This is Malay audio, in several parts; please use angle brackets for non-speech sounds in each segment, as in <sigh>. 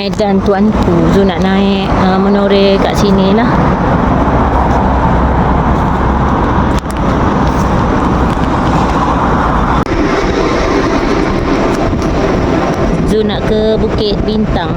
Medan Tuanku Zu nak naik uh, monorail kat sini lah. Zu nak ke Bukit Bintang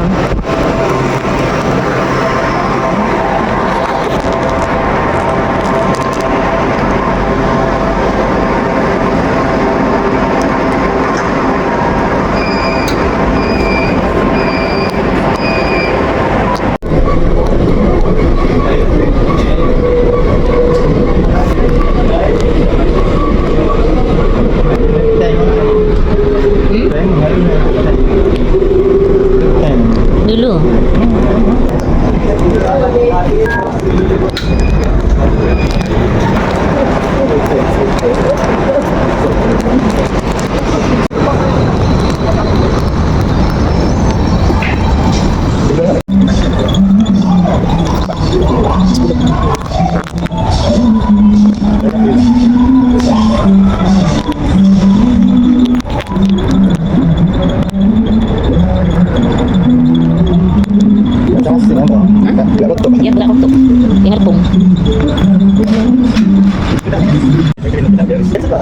pinaglalaro. Ito ba?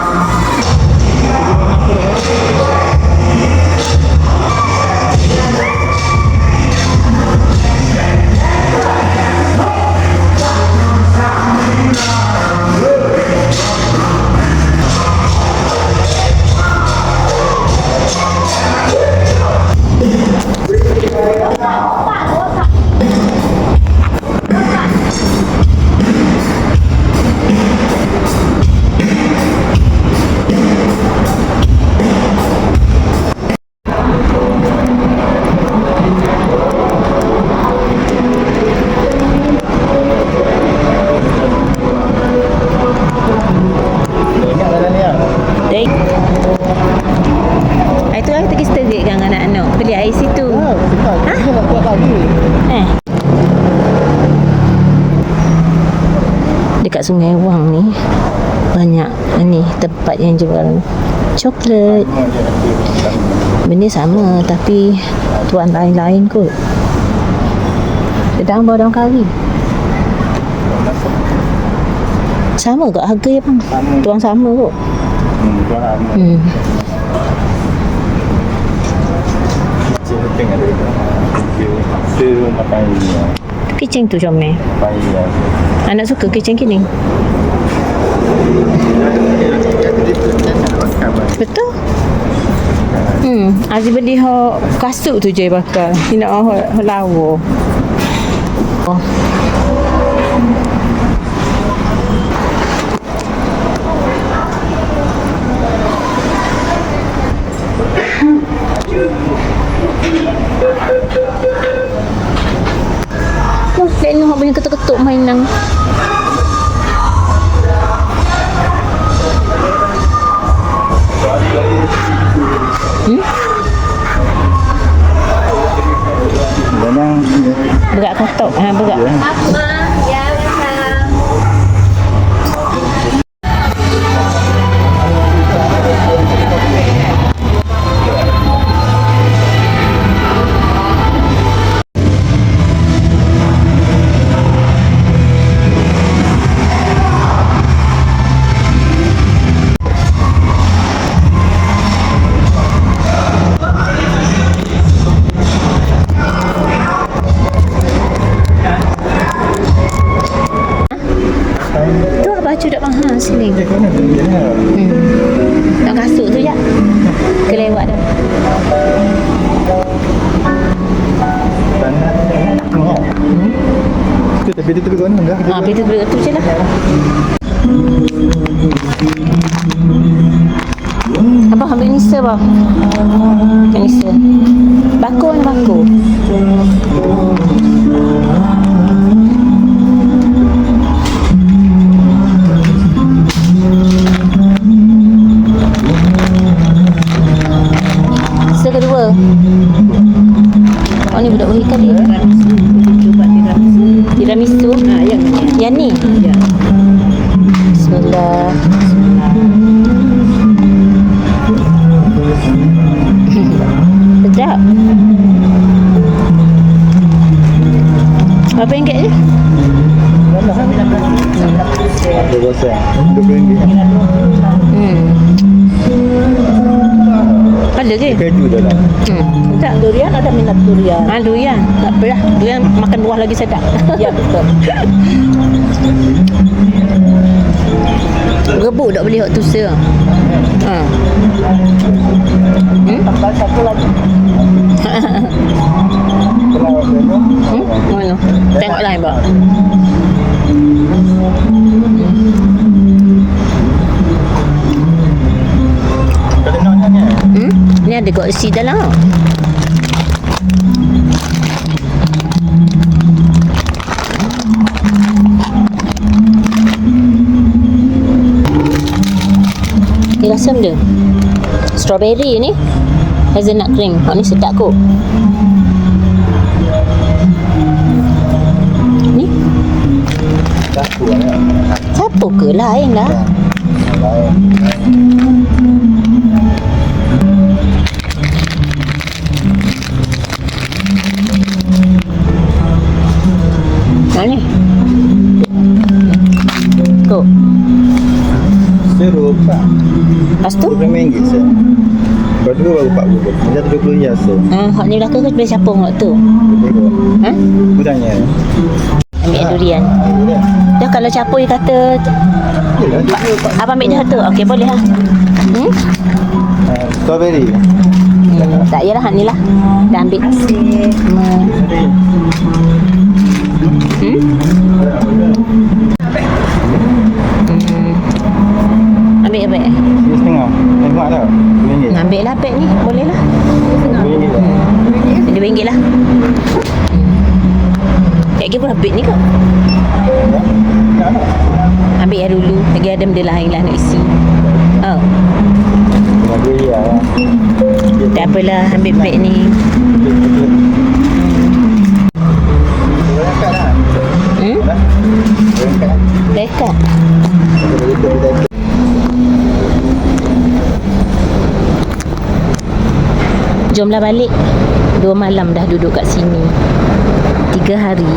Dekat Sungai Wang ni Banyak ni tempat yang jual coklat Benda sama tapi tuan lain-lain kot Sedang bawa daun kari Sama kot harga ya bang? Sama. Tuan sama kot Hmm, tuan lama. Hmm Cik penting ada. Kita makan ini Kicing tu comel lah. Anak suka kicing kini Betul Hmm, Aziz beli hak kasut tu je bakal. Dia nak hak hak lawa. Oh. <laughs> mình nâng bữa không tộp ha bữa dạ. Baju tak mahal sini. Dia kena dia lah. Hmm. Nak kasut tu je. Kelewat dah. Tu tapi dia tepi konon dah. Ha, tu tu je lah. Berapa ringgit je? Dia rasa. Dua puluh ringgit. Hmm. Ada ke? Keju dia lah. Hmm. Tak, durian ada minat durian. Ha, durian. Tak apalah. Durian makan buah lagi sedap. Ya, betul. <laughs> Rebuk tak boleh hot tu sir. Ha. Hmm? Tambah satu lagi. <laughs> Hmm? Mana? Tengok lain, Pak. Kalau nak nyanyi. Hmm? Ni ada kat isi dalam. Ni rasa dia. Strawberry ni. Hazelnut cream. Ha ni sedap kot. Lain lah. Ha ni. Kok. Sirup tak? Lepas tu? Puluh ringgit saya. Lepas tu baru empat puluh. Macam dua puluh ya so. Ha, hak ni belakang ke boleh siapa hak tu? Ha? Budangnya. Ambil durian. Dah kalau capur dia kata Abang ambil dah tu. Okey boleh lah. Hmm? Strawberry. hmm. Tak yalah ni lah. Dah ambil. Hmm. Hmm? Hmm. Ambil ambil. Ini setengah. Tengok dah. Dua ringgit. Ambil lah beg ni. Boleh lah. Dua ringgit lah. Ringgit lah. Kak Gil pun beg ni kok. Ambil yang dulu. Lagi ada benda lain lah nak isi. Oh. Tak apalah ambil beg ni. Hmm? Dekat. Jomlah balik. Dua malam dah duduk kat sini. Tiga hari.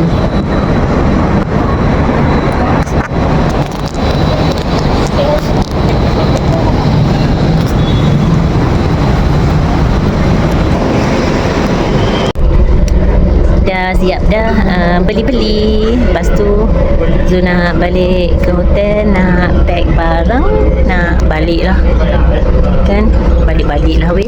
Dah siap dah uh, beli-beli. Lepas tu Zul nak balik ke hotel nak pack barang nak balik lah kan? Balik-balik lah weh